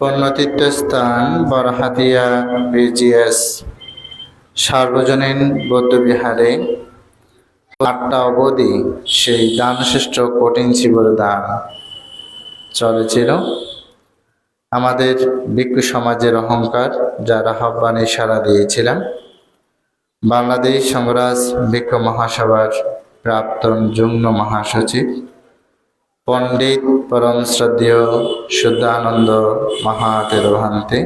পুণ্যতীর্থস্থান বরহাতিয়া BGS সার্বজনীন বৌদ্ধবিহারে আটটা অবধি সেই দানশ্রেষ্ঠ কঠিন শিবর দান চলেছিল। আমাদের ভিক্ষু সমাজের অহংকার, যারা আহ্বানে সাড়া দিয়েছিলাম। বাংলাদেশ সংগ্রাজ ভিক্ষু মহাসভার প্রাক্তন যুগ্ম মহাসচিব পণ্ডিত পরম শ্রদ্ধেয় শুদ্ধানন্দ মহাতেরভান্তে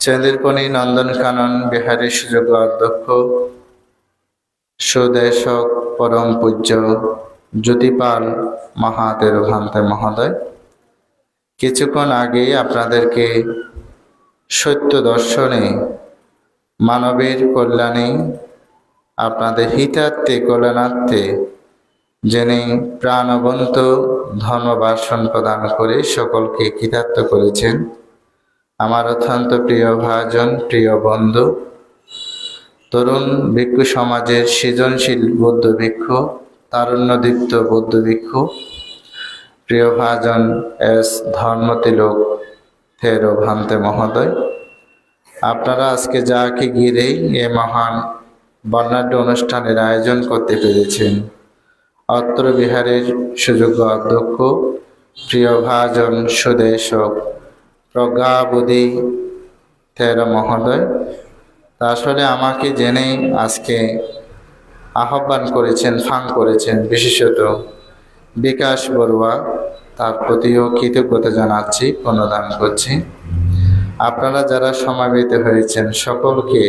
চন্দ্রপণি নন্দনকানন বিহারের সুযোগ্য অধ্যক্ষ, সুদেশক পরম পূজ্য জ্যোতিপাল মহাতেরভান্তে মহোদয়। কিছুক্ষণ আগে আপনাদেরকে সত্য দর্শনে, মানবের কল্যাণে, আপনাদের হিতার্থে, কল্যাণার্থে যিনি প্রাণবন্ত ধর্মবাসন প্রদান করে সকলকে কৃতার্থ করেছেন। আমার অত্যন্ত প্রিয় ভাজন, প্রিয় বন্ধু, তরুণ ভিক্ষু সমাজের সৃজনশীল বৌদ্ধ ভিক্ষু, তারুণ্যদীপ্ত বৌদ্ধ ভিক্ষু, প্রিয় ভাজন এস ধর্মতিলক থেরো ভান্তে মহোদয়, আপনারা আজকে যাকে ঘিরেই এ মহান বর্ণাঢ্য অনুষ্ঠানের আয়োজন করতে পেরেছেন। অত্র বিহারের সুযোগ্য অধ্যক্ষ প্রিয় ভাজন সুদেশক, প্রজ্ঞাবুধি থেরো মহোদয়। আসলে আমাকে জেনেই আজকে আহ্বান করেছেন ফাং করেছেন বিশেষত বিকাশ বড়ুয়া। তার প্রতিও কৃতজ্ঞতা জানাচ্ছি প্রণদান করছি। আপনারা যারা সমাবেত হয়েছেন, সকলকে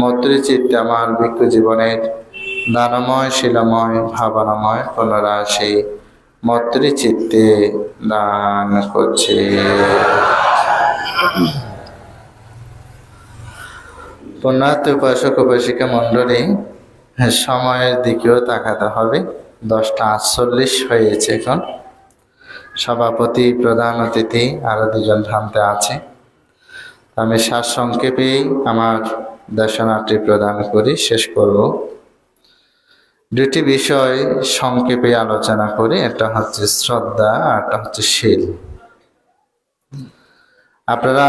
মৈত্রীচিত্তে আমার ভিক্ষু জীবনের দানময়, শিলাময়, ভাবনাময় পুনরায় সেই মৈত্রীচিত্তে দান করছে। পুণ্যার্থ উপাসক উপাসিকা মণ্ডলী, সময়ের দিকেও তাকাতে হবে। দশটা আটচল্লিশ হয়েছে এখন। সভাপতি, প্রধান অতিথি আরও দুজন ভ্রান্তে আছে। আমি সার সংক্ষেপেই আমার দর্শনার্থী প্রদান করি, শেষ করব। দুটি বিষয় সংক্ষেপে আলোচনা করি এটা হচ্ছে শ্রদ্ধা আর একটা হচ্ছে শীল। আপনারা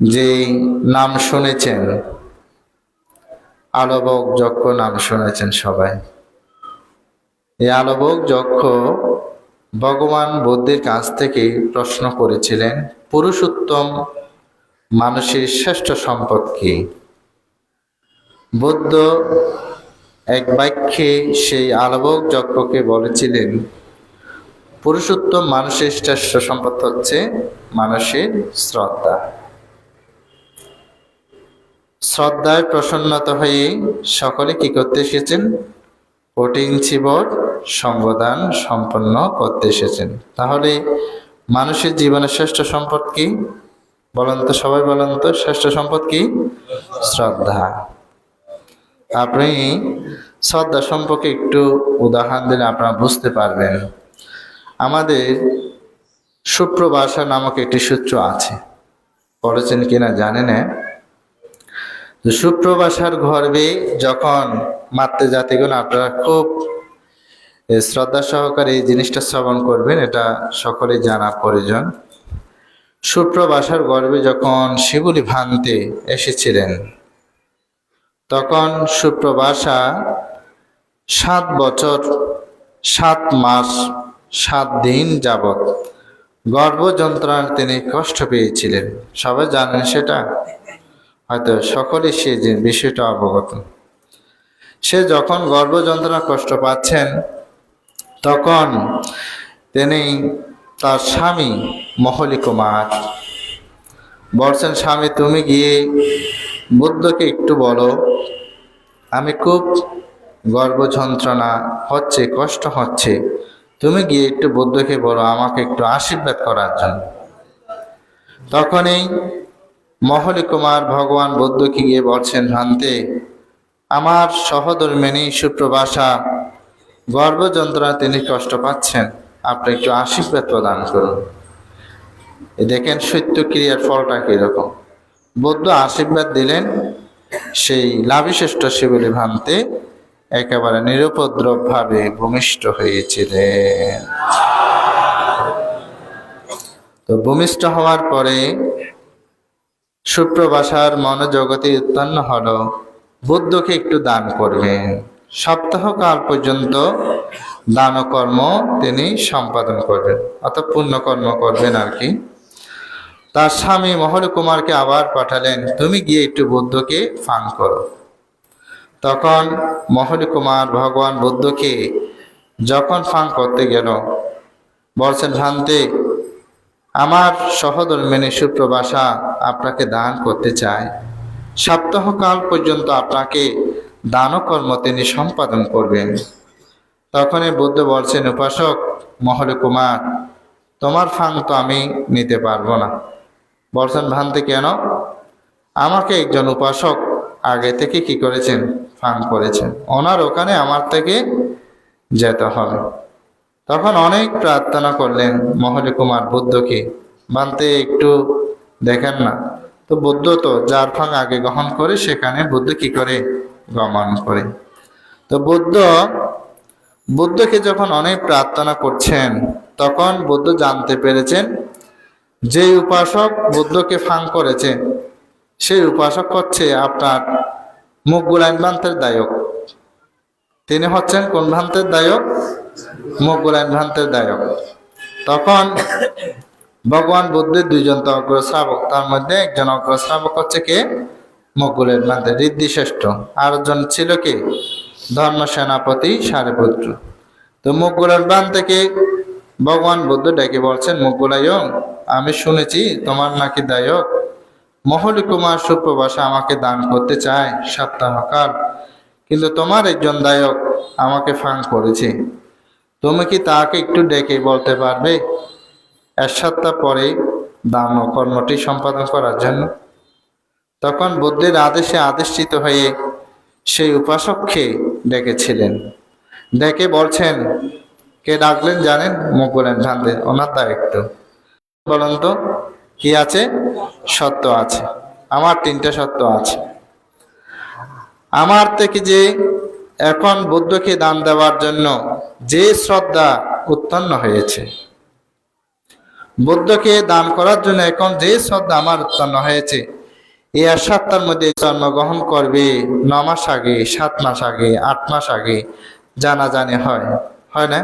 যে নাম শুনেছেন, আলবক যক্ষ নাম শুনেছেন সবাই। এই আলবক যক্ষ ভগবান বুদ্ধের কাছ থেকে প্রশ্ন করেছিলেন, পুরুষোত্তম মানুষের শ্রেষ্ঠ সম্পদ কি? বুদ্ধ এক বাক্যে সেই আলবক যজ্ঞকে বলেছিলেন, পুরুষোত্তম মানুষের শ্রেষ্ঠ সম্পদ হচ্ছে মানুষের শ্রদ্ধা। শ্রদ্ধায় প্রসন্নত হয়ে সকলে কি করতে এসেছেন? কঠিন চিবর সঙ্গদান সম্পন্ন করতে এসেছেন। তাহলে মানুষের জীবনের শ্রেষ্ঠ সম্পদ কি? বলেন তো সবাই, বলেন তো, শ্রেষ্ঠ সম্পদ কি? শ্রদ্ধা। আপনি শ্রদ্ধা সম্পর্কে একটু উদাহরণ দিলে আপনারা বুঝতে পারবেন। আমাদের সুপ্রভাষা নামক একটি সূত্র আছে। পড়েছেন কিনা জানে না তো সুপ্রভাষার গর্বে যখন মাতৃ জাতিগুলো আপনারা খুব শ্রদ্ধা সহকারে এই জিনিসটা শ্রবণ করবেন, এটা সকলেই জানা প্রয়োজন। সুপ্রভাষার গর্বে যখন শিবুলি ভান্তে এসেছিলেন তখন সুপ্রভাষা সাত বছর, সাত মাস, সাত দিন যাবৎ গর্ভ যন্ত্রণার তিনি কষ্ট পেয়েছিলেন। সবাই জানেন সেটা। হয়তো সকলেই সে যে বিষয়টা অবগত। সে যখন গর্ভযন্ত্রণা কষ্ট পাচ্ছেন, তখন তিনি তার স্বামী মহলি কুমার বলছেন, স্বামী, তুমি গিয়ে বুদ্ধকে একটু বলো, আমি খুব গর্ব যন্ত্রণা হচ্ছে, কষ্ট হচ্ছে। তুমি গিয়ে একটু বুদ্ধকে বলো, আমাকে একটু আশীর্বাদ করার জন্য। তখনই মহলি কুমার ভগবান বুদ্ধকে গিয়ে বলছেন, ভান্তে, আমার সহধর্মিনী সুপ্রবাসা গর্ভযন্ত্রণা তিনি কষ্ট পাচ্ছেন। আপনি একটু আশীর্বাদ প্রদান করুন। দেখেন সত্য ক্রিয়ার ফলটা কীরকম। বৌদ্ধ আশীর্বাদ দিলেন। সেই লাভিশ্রেষ্ঠ শিবলি ভান্তে একেবারে নিরুপদ্রব ভাবে ভূমিষ্ঠ হয়েছিলেন। তো ভূমিষ্ঠ হওয়ার পরে সুপ্রবাসার মনোজগতে উৎপন্ন হলো, বুদ্ধকে একটু দান করবেন সপ্তাহকাল পর্যন্ত দানকর্ম তিনি সম্পাদন করবেন অর্থাৎ পুণ্যকর্ম করবেন আর কি। তার স্বামী মহল কুমারকে আবার পাঠালেন, তুমি গিয়ে একটু বুদ্ধকে ফান করো। তখন মহল কুমার ভগবান বুদ্ধকে যখন ফান করতে গেল, বলছেন, ভ্রান্তে, আমার সহধর্মিনী সুপ্রবাসা আপনাকে দান করতে চায়। সপ্তাহকাল পর্যন্ত আপনাকে দানকর্ম তিনি সম্পাদন করবেন। তখনই বুদ্ধ বলছেন, উপাসক, মহলে কুমার, তোমার ফাং তো আমি নিতে পারব না। বলছেন, ভান্তে কেন? আমাকে একজন উপাসক আগে থেকে কি করেছেন? ফাং করেছেন। ওনার ওখানে আমার থেকে যেতে হবে। তখন অনেক প্রার্থনা করলেন মহলি কুমার বুদ্ধকে। বানতে একটু দেখেন না। তো বুদ্ধ তো যার ফাং আগে গ্রহণ করে, সেখানে বুদ্ধ কি করে গমন করে? তো বুদ্ধ, বুদ্ধকে যখন অনেক প্রার্থনা করছেন, তখন বুদ্ধ জানতে পেরেছেন যে উপাসক বুদ্ধকে ফাং করেছে, সেই উপাসক হচ্ছে আপনার মুখগুলাইন ভ্রান্তের দায়ক। তিনি হচ্ছেন কোন ভ্রান্তের দায়ক? মুখগুলাইন ভ্রান্তের দায়ক। তখন ভগবান বুদ্ধের দুইজন তো অগ্রশ্রাবক তার মধ্যে একজন অগ্রশ্রাবক হচ্ছে কে? ঋদ্ধি শ্রেষ্ঠ আর একজন ছিল কে? ধর্ম সেনাপতি সারেপুত্র। তো মুকুলের বান থেকে ভগবান বুদ্ধ ডেকে বলছেন মুকুলায়ং আমি শুনেছি তোমার নাকি দায়ক। মহলি কুমার সুপ্রবাসা আমাকে দান করতে চায় সপ্তাহকাল। কিন্তু তোমার একজন দায়ক আমাকে ফাং করেছে। তুমি কি তাকে একটু ডেকে বলতে পারবে? এক সপ্তাহ পরে দান কর্মটি সম্পাদন করার জন্য। তখন বুদ্ধের আদেশে আদেশিত হয়ে সেই উপাসককে ডেকেছিলেন। ডেকে বলছেন, কে ডাকলেন জানেন? মুখ বলেন ধান্দে ওনার দায়িত্ব। বলুন তো, কি আছে? সত্য আছে। আমার তিনটা সত্য আছে। আমার থেকে যে এখন বুদ্ধকে দান দেওয়ার জন্য যে শ্রদ্ধা উৎপন্ন হয়েছে, বুদ্ধকে দান করার জন্য এখন যে শ্রদ্ধা আমার উৎপন্ন হয়েছে, এই সপ্তাহের মধ্যে জন্মগ্রহণ করবে ন মাস আগে, সাত মাস আগে, আট মাস আগে, জানাজানি হয়। হয় না?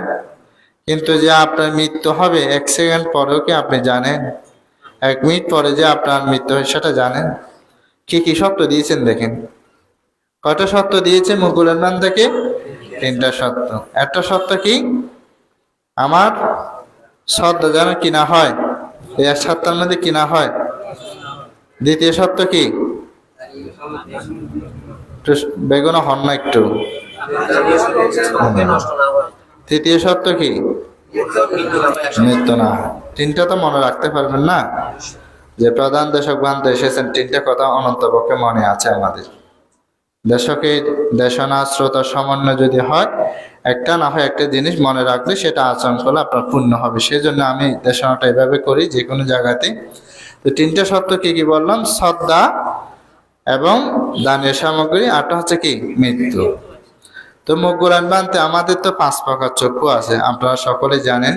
কিন্তু যে আপনার মৃত্যু হবে, এক সেকেন্ড পরেও কি আপনি জানেন? এক মিনিট পরে যে আপনার মৃত্যু হয় সেটা জানেন? কি কি সত্য দিয়েছেন দেখেন। কয়টা সত্য দিয়েছে মুকুলের নাম থেকে? তিনটা সত্য একটা সত্য কি? আমার সত্য যেন কিনা হয় এক সপ্তাহের মধ্যে কিনা হয়। দ্বিতীয় সত্য কি? বেগুন হন না একটু। তৃতীয় সত্য কি? মৃত্যু না। তিনটা তো মনে রাখতে পারবেন না? যে প্রধান দেশক বান্ধ এসেছেন তিনটা কথা অনন্তপক্ষে মনে আছে আমাদের। দেশকের দেশনা শ্রোতা সমন্বয় যদি হয় একটা না হয় একটা জিনিস মনে রাখলে সেটা আচরণ করলে আপনার পূর্ণ হবে। সেই জন্য আমি দেশনাটা এভাবে করি যে কোনো জায়গাতে। তো তিনটা শব্দ কি কি বললাম? শ্রদ্ধা এবং দানের সামগ্রী আরটা হচ্ছে কি? মৃত্যু। তো মুখ গোলান বানতে আমাদের তো পাঁচ প্রকার চক্ষু আছে। আপনারা সকলে জানেন,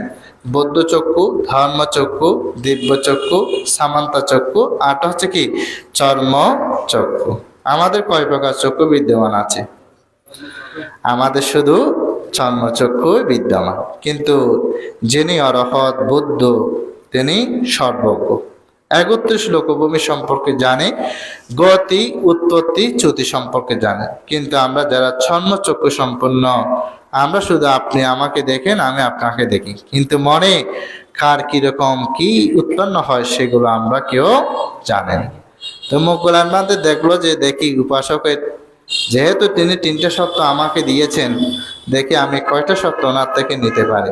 বৌদ্ধ চক্ষু, ধর্ম চক্ষু, দিব্য চক্ষু, সামান্তা চক্ষু আরটা হচ্ছে কি, চর্ম চক্ষু। আমাদের কয় প্রকার চক্ষু বিদ্যমান আছে? আমাদের শুধু চর্ম চর্মচক্ষু বিদ্যমান। কিন্তু যিনি অরহৎ, বুদ্ধ, তিনি সর্বজ্ঞ। একত্রিশ লোকভূমি সম্পর্কে জানে, গতি, উৎপত্তি, চ্যুতি সম্পর্কে জানে। কিন্তু আমরা যারা চর্মচক্ষু সম্পন্ন, আমরা শুধু আপনি আমাকে দেখেন, আমি আপনাকে দেখি। কিন্তু মনে কার কীরকম কি উৎপন্ন হয় সেগুলো আমরা কেউ জানেন তো মুকুলান বান্ধে দেখল যে, দেখি উপাসকের যেহেতু তিনি তিনটে সত্য আমাকে দিয়েছেন, দেখে আমি কয়টা সত্য ওনার থেকে নিতে পারি।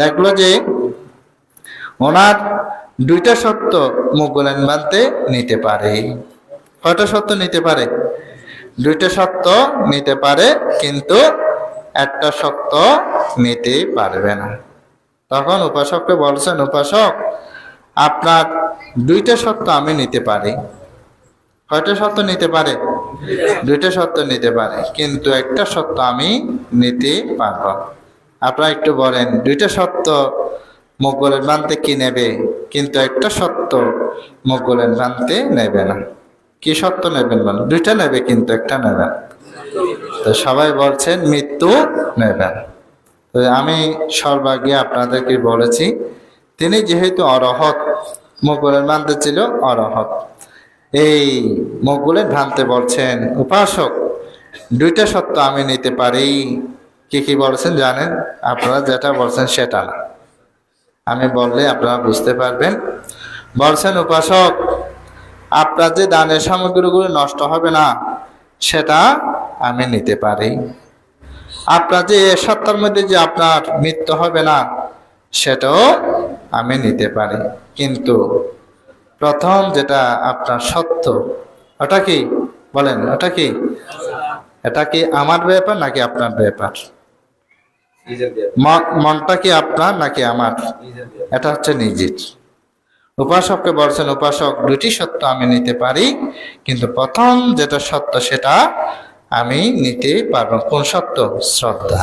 দেখল যে, ওনার দুইটা শর্ত মুগলেন বানতে নিতে পারে। কয়টা সত্য নিতে পারে? দুইটা সত্য নিতে পারে, কিন্তু একটা শর্ত নিতে পারবে না। তখন উপাসককে বলছেন, উপাসক, আপনার দুইটা শর্ত আমি নিতে পারি। কয়টা সত্য নিতে পারে? দুইটা সত্য নিতে পারে, কিন্তু একটা সত্য আমি নিতে পারব। আপনারা একটু বলেন, দুইটা শর্ত মোগলের বানতে কি নেবে? কিন্তু একটা সত্য মোগলের বানতে নেবে না। কি সত্য নেবেন বলেন? দুইটা নেবে কিন্তু একটা নেবে না। তো সবাই বলছেন, মৃত্যু নেবে না। তো আমি সর্বাগ্যে আপনাদেরকে বলেছি, তিনি যেহেতু অরহত, মোগলের মানতে ছিল অরহত। এই মকবুলের ভ্রান্তে বলছেন উপাসক, দুইটা সত্য আমি নিতে পারি। কি কি বলছেন জানেন? আপনারা যেটা বলছেন সেটা না। আমি বললে আপনারা বুঝতে পারবেন। বলছেন উপাসক, আপনার যে দানের সামগ্রীগুলো নষ্ট হবে না, সেটা আমি নিতে পারি। আপনার যে এ সত্তার মধ্যে যে আপনার মৃত্যু হবে না, সেটাও আমি নিতে পারি। কিন্তু প্রথম যেটা আপনার সত্য, ওটা কি? বলেন, ওটা কি? এটা কি আমার ব্যাপার নাকি আপনার ব্যাপার? মনটা কি আপনার নাকি আমার? এটা হচ্ছে নিজের। উপাসককে বলছেন উপাসক দুটি সত্য আমি নিতে পারি কিন্তু প্রথম যেটা সত্য সেটা আমি নিতে পারব কোন সত্য? শ্রদ্ধা।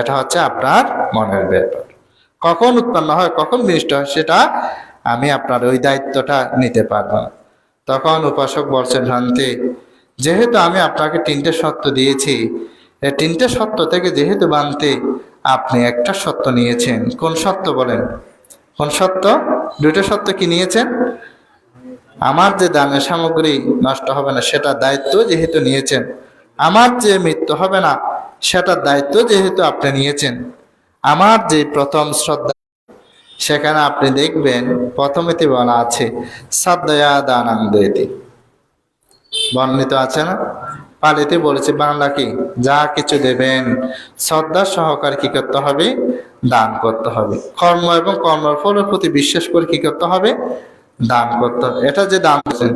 এটা হচ্ছে আপনার মনের ব্যাপার। কখন উৎপন্ন হয় কখন বিনষ্ট হয় সেটা আমি আপনার ওই দায়িত্বটা নিতে পারব না। তখন উপাসক বলছেন শান্তি যেহেতু আমি আপনাকে তিনটে সত্য দিয়েছি তিনটে সত্য থেকে যেহেতু বানতে আপনি একটা সত্য নিয়েছেন। কোন সত্য বলেন? কোন সত্য? দুটো সত্য কি নিয়েছেন? আমার যে দানের সামগ্রী নষ্ট হবে না সেটার দায়িত্ব যেহেতু নিয়েছেন। আমার যে মৃত্যু হবে না সেটার দায়িত্ব যেহেতু আপনি নিয়েছেন। আমার যে প্রথম শ্রদ্ধা, সেখানে আপনি দেখবেন প্রথমেতে বলা আছে শ্রদ্ধয়া দানান্দেতি বর্ণিত আছে না? পালিতে বলেছে বাংলা কি? যা কিছু দেবেন, শ্রদ্ধা সহকারে কি করতে হবে? দান করতে হবে। কর্ম এবং কর্মের ফলের প্রতি বিশ্বাস করে কি করতে হবে? দান করতে হবে। এটা যে দান করেছেন,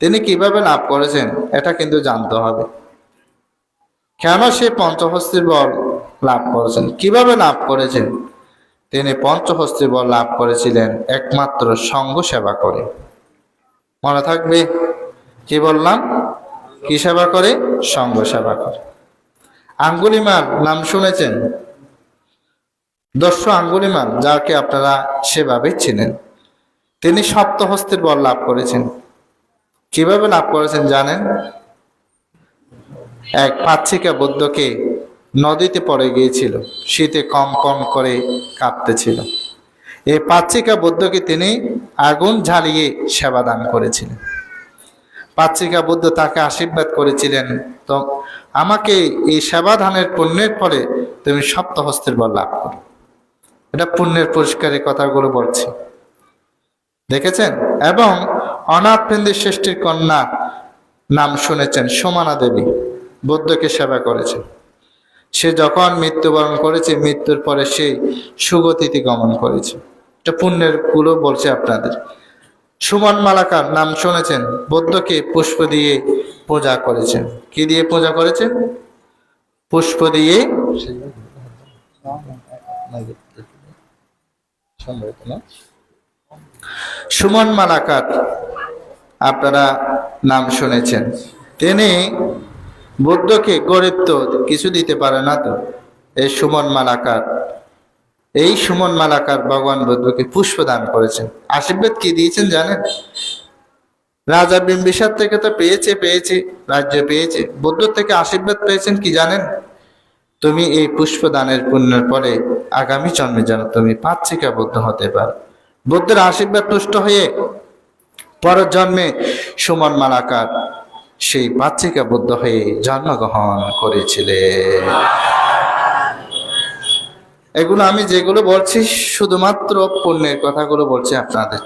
তিনি কীভাবে লাভ করেছেন, এটা কিন্তু জানতে হবে। কেন সে পঞ্চহস্তির বল লাভ করেছেন? কীভাবে লাভ করেছেন? তিনি পঞ্চহস্তির বল লাভ করেছিলেন একমাত্র সঙ্গ সেবা করে। মনে থাকবে? কি বললাম? কি সেবা করে? সঙ্গ সেবা করে। আঙ্গুলিমাল, নাম শুনেছেন? দস্যু আঙ্গুলিমাল, যাকে আপনারা সেভাবে চিনেন। তিনি সপ্তহস্তির বল লাভ করেছেন। কীভাবে লাভ করেছেন জানেন? এক পাচ্ছিকা বৌদ্ধকে নদীতে পড়ে গিয়েছিল। শীতে কম কম করে কাঁপতেছিল। এই পাচ্ছিকা বৌদ্ধকে তিনি আগুন ঝালিয়ে সেবা দান করেছিলেন। পাচ্ছিকা বুদ্ধ তাকে আশীর্বাদ করেছিলেন। তো আমাকে এই সেবা দানের পুণ্যের ফলে তুমি সপ্তহস্তের বল লাভ করো। এটা পুণ্যের পুরস্কারের কথাগুলো বলছি। দেখেছেন? এবং অনাথ পেন্দির শ্রেষ্ঠীর কন্যা নাম শুনেছেন, সোমানা দেবী, বুদ্ধকে সেবা করেছে সে যখন মৃত্যুবরণ করেছে, মৃত্যুর পরে সে সুগতিতে গমন করেছে। এটা পুণ্যেরগুলো বলছে আপনাদের। সুমন মালাকার নাম শুনেছেন, বৌদ্ধকে পুষ্প দিয়ে পূজা করেছেন। কি দিয়ে পূজা করেছেন? পুষ্প দিয়ে সুমন মালাকার, আপনারা নাম শুনেছেন। তিনি বৌদ্ধকে গরিব তো কিছু দিতে পারে না তো, এই সুমন মালাকার। এই সুমন মালাকার ভগবান বুদ্ধকে পুষ্প দান করেছেন। আশীর্বাদ কি দিয়েছেন জানেন? রাজা বিম্বিসার থেকে তো পেয়েছে পেয়েছে, রাজ্য পেয়েছে। বুদ্ধ থেকে আশীর্বাদ পেয়েছেন কি জানেন? তুমি এই পুষ্প দানের পুণ্যের পরে আগামী জন্মে যেন তুমি পাচ্ছিকা বুদ্ধ হতে পারো। বুদ্ধের আশীর্বাদ তুষ্ট হয়ে পরের জন্মে সুমন মালাকার সেই পাচ্ছিকা বুদ্ধ হয়ে জন্মগ্রহণ করেছিলেন। এগুলো আমি যেগুলো বলছি শুধুমাত্র পুণ্যের কথাগুলো বলছি আপনাদের।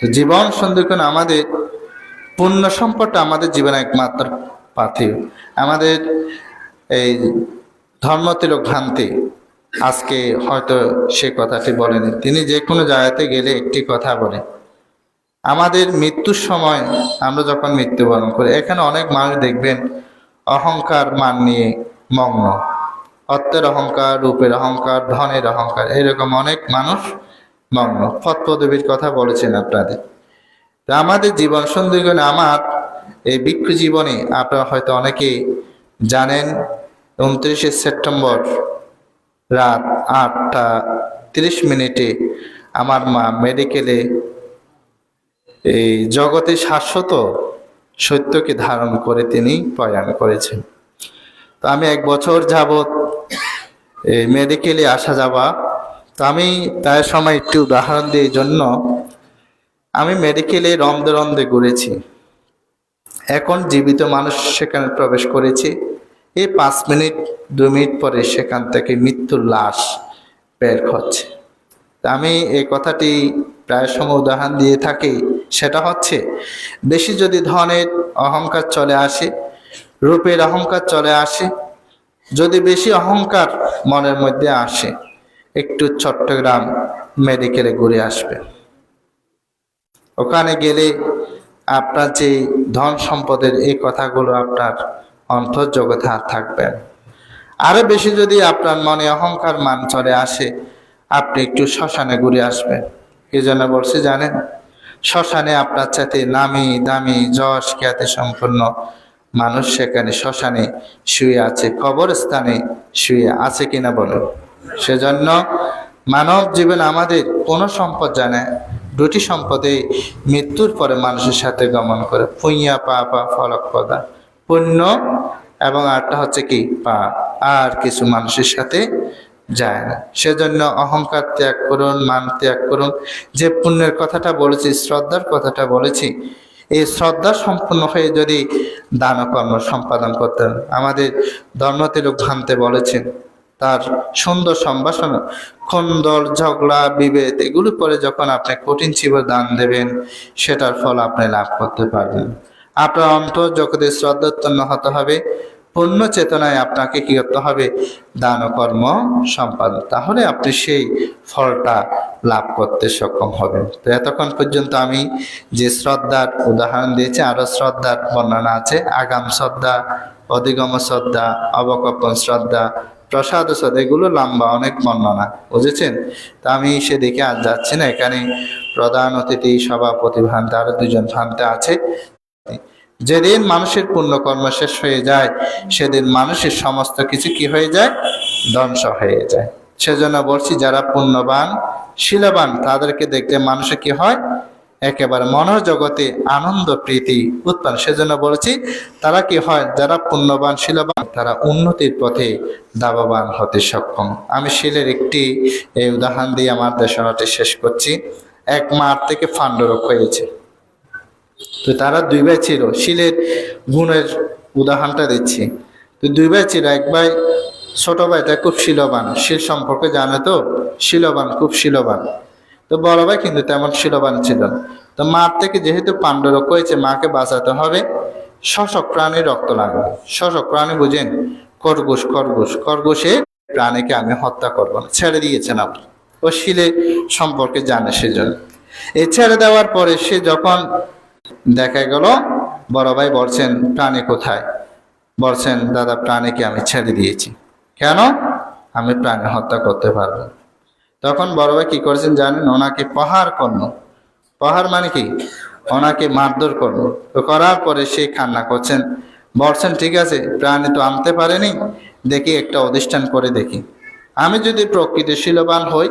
তো জীবন সন্ধিক্ষণ আমাদের পুণ্য সম্পদটা আমাদের জীবনে একমাত্র পাথেয় আমাদের এই ধর্মতিলক ভ্রান্তি, আজকে হয়তো সে কথাটি বলেনি। তিনি যে কোনো জায়গাতে গেলে একটি কথা বলে। আমাদের মৃত্যুর সময় আমরা যখন মৃত্যুবরণ করি, এখানে অনেক মানুষ দেখবেন অহংকার মান নিয়ে মগ্ন। অর্থের অহংকার, রূপের অহংকার, ধনের অহংকার, এরকম অনেক মানুষ মগ্ন। পদ্মদেবীর কথা বলেছেন আপনাদের। তা আমাদের জীবন সন্ধিগণ আমার এই বৃক্ষ জীবনে আপনারা হয়তো অনেকেই জানেন, উনত্রিশে সেপ্টেম্বর রাত আটটা তিরিশ মিনিটে আমার মা মেডিকেলে এই জগতে শাশ্বত সত্যকে ধারণ করে তিনি প্রয়াণ করেছেন। তো আমি এক বছর যাবৎ মেডিকেলে আসা যাওয়া। তো আমি তার সময় একটি উদাহরণ দিয়ে জন্য। আমি মেডিকেলে রন্দে রন্দে ঘুরেছি। এখন জীবিত মানুষ সেখানে প্রবেশ করেছে। এই পাঁচ মিনিট, দু মিনিট পরে সেখান থেকে মৃত্যুর লাশ বের হচ্ছে। আমি এই কথাটি প্রায় সময় উদাহরণ দিয়ে থাকি। সেটা হচ্ছে, বেশি যদি ধনের অহংকার চলে আসে, রূপের অহংকার চলে আসে যদি বেশি অহংকার মনের মধ্যে আসে, একটু চট্টগ্রাম মেডিকেলে ঘুরে আসবে। ওখানে গেলে আপনার যে ধন সম্পদের এই কথাগুলো আপনার অন্তর্জগতে আর থাকবে। আরও বেশি যদি আপনার মনে অহংকার মান চলে আসে, আপনি একটু শ্মশানে ঘুরে আসবেন। এই জন্য বলছি জানেন? শ্মশানে আপনার সাথে নামি দামি যশ খ্যাতি সম্পন্ন মানুষ সেখানে শ্মশানে শুয়ে আছে, কবরস্থানে শুয়ে আছে কিনা বলুন সেজন্য মানব জীবন আমাদের কোনো সম্পদ জানে দুটি সম্পদে মৃত্যুর পরে মানুষের সাথে গমন করে পুইয়া পা পা ফলক, পদা। পুণ্য এবং আরটা হচ্ছে কি? পা আর কিছু মানুষের সাথে যায় না। সেজন্য অহংকার ত্যাগ করুন, মান ত্যাগ করুন। যে পুণ্যের কথাটা বলেছি, শ্রদ্ধার কথাটা বলেছি এই শ্রদ্ধা সম্পূর্ণ হয়ে যদি দান কর্ম সম্পাদন করতেন। আমাদের ধর্মতিলক ভান্তে বলেছেন, তার সুন্দর সম্ভাষণ, খন্দর, ঝগড়া, বিভেদ, এগুলো পরে যখন আপনি কঠিন জীব দান দেবেন, সেটার ফল আপনি লাভ করতে পারবেন। আপনার অন্তর জগতে শ্রদ্ধাত্তন্ন হতে হবে পূর্ণ চেতনায় আপনাকে কি করতে হবে? দান কর্ম সম্পাদন। তাহলে আপনি সেই ফলটা লাভ করতে সক্ষম হবেন। তো এতক্ষণ পর্যন্ত আমি যে শ্রদ্ধার উদাহরণ দিয়েছি আরও শ্রদ্ধার বর্ণনা আছে। আগাম শ্রদ্ধা, অধিগম শ্রদ্ধা, অবকপন শ্রদ্ধা, প্রসাদ শ্রদ্ধা, এগুলো লম্বা অনেক বর্ণনা, বুঝেছেন? তা আমি সেদিকে আর যাচ্ছি না। এখানে প্রধান অতিথি, সভাপতি ভান্তে আরও দুজন ভান্তে আছে। যেদিন মানুষের পুণ্যকর্ম শেষ হয়ে যায়, সেদিন মানুষের সমস্ত কিছু কি হয়ে যায়? ধ্বংস হয়ে যায়। সেজন্য বলছি, যারা পুণ্যবান, শিলাবান, তাদেরকে দেখলে মানুষের কি হয়? একেবারে মনোজগতে আনন্দ, প্রীতি উৎপন্ন। সেজন্য বলছি, তারা কি হয়? যারা পুণ্যবান, শিলবান, তারা উন্নতির পথে দাবাবান হতে সক্ষম। আমি শিলের একটি এই উদাহরণ দিয়ে আমার দেশনাটি শেষ করছি। এক মার থেকে ফান্ডরক হয়েছে। তো তারা দুই ভাই ছিল। শিলের গুণের উদাহরণটা দিচ্ছি। তো দুই ভাই ছিল। এক ভাই ছোট ভাইটা খুব শিলবান। শিল সম্পর্কে জানে তো? শিলবান, খুব শিলবান। তো বড় ভাই কিন্তু তেমন শিলবান ছিল। তো মার থেকে যেহেতু পাণ্ডরক হয়েছে, মাকে বাঁচাতে হবে। শশক প্রাণীর রক্ত লাগবে। শশক প্রাণী বুঝেন? খরগোশ খরগোশ। খরগোশে প্রাণীকে আমি হত্যা করব ছেড়ে দিয়েছেন আপনি ও শিলে সম্পর্কে জানে সেজন্য। এই ছেড়ে দেওয়ার পরে সে যখন দেখা গেল, বড় ভাই বলছেন, প্রাণী কোথায়? বলছেন, দাদা, প্রাণীকে আমি ছেড়ে দিয়েছি। কেন? আমি প্রাণী হত্যা করতে পারব তখন বড় ভাই কি করেছেন জানেন? ওনাকে পাহাড় করল। পাহাড় মানে কি? ওনাকে মারধর করল। তো করার পরে সে কান্না করছেন। বলছেন, ঠিক আছে, প্রাণী তো আনতে পারেনি। দেখি একটা অধিষ্ঠান করে দেখি। আমি যদি প্রকৃতি শিলবান হই,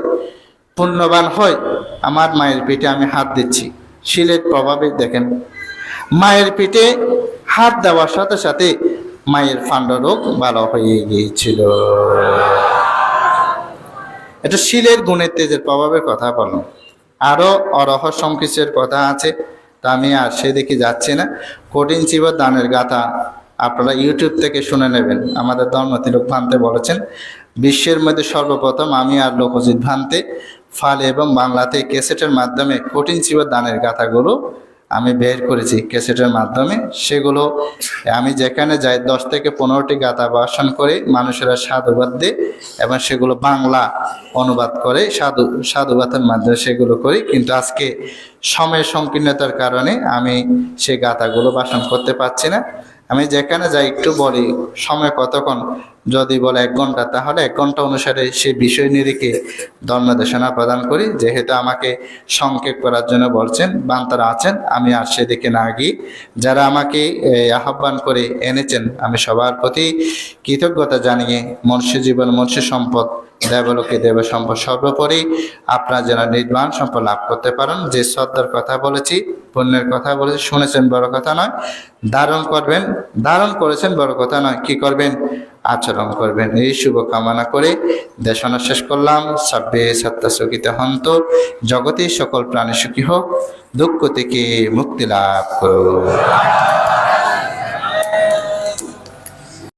পুণ্যবান হই, আমার মায়ের পিঠে আমি হাত দিচ্ছি। শিলের প্রভাবে দেখেন। মায়ের পিঠে হাত দেওয়ার সাথে সাথে মায়ের ফান্ড রোগ ভালো হয়ে গিয়েছিল। এটা শিলের গুণের তেজের প্রভাবের কথা বললাম আরও অরহ সংকিসের কথা আছে তা আমি আর সে সেদিকে যাচ্ছি না। কঠিন চিব দানের গাথা আপনারা ইউটিউব থেকে শুনে নেবেন। আমাদের ধর্মতিলক ভান্তে বলেছেন, বিশ্বের মধ্যে সর্বপ্রথম আমি আর লোকজিৎ ভান্তে ফাল এবং বাংলাতে ক্যাসেটের মাধ্যমে কঠিন চিব দানের গাথাগুলো আমি বের করেছি ক্যাসেটের মাধ্যমে। সেগুলো আমি যেখানে যাই দশ থেকে পনেরোটি গাথা বাসন করে মানুষেরা সাধুবাদ দেয় এবং সেগুলো বাংলা অনুবাদ করে, সাধু, সাধুবাদের মাধ্যমে সেগুলো করি। কিন্তু আজকে সময় সংকীর্ণতার কারণে আমি সেই গাথাগুলো বাসন করতে পারছি না। আমি যেখানে যাই একটু বলি, সময় কতক্ষণ যদি বলে এক ঘণ্টা, তাহলে এক ঘণ্টা অনুসারে সে বিষয় নিরিখে ধর্মদেশনা প্রদান করি। যেহেতু আমাকে সংক্ষেপ করার জন্য বলছেন, বান্তারা আছেন, আমি আর সেদিকে না গিয়ে যারা আমাকে আহ্বান করে এনেছেন, আমি সবার প্রতি কৃতজ্ঞতা জানিয়ে মনুষ্য জীবন মনুষ্য সম্পদ দেবলোকে দেব সম্পদ সর্বোপরি আপনারা যেন নির্বাণ সম্পদ লাভ করতে পারেন। যে শ্রদ্ধার কথা বলেছি, পুণ্যের কথা বলেছি, শুনেছেন বড় কথা নয়, ধারণ করবেন। ধারণ করেছেন বড় কথা নয়, কি করবেন? আচরণ করবেন। এই শুভকামনা করে দেশনা শেষ করলাম। সাব্বে সত্তা সুখিত হন্ত জগতে সকল প্রাণী সুখী হোক। দুঃখ থেকে মুক্তি লাভ করুক।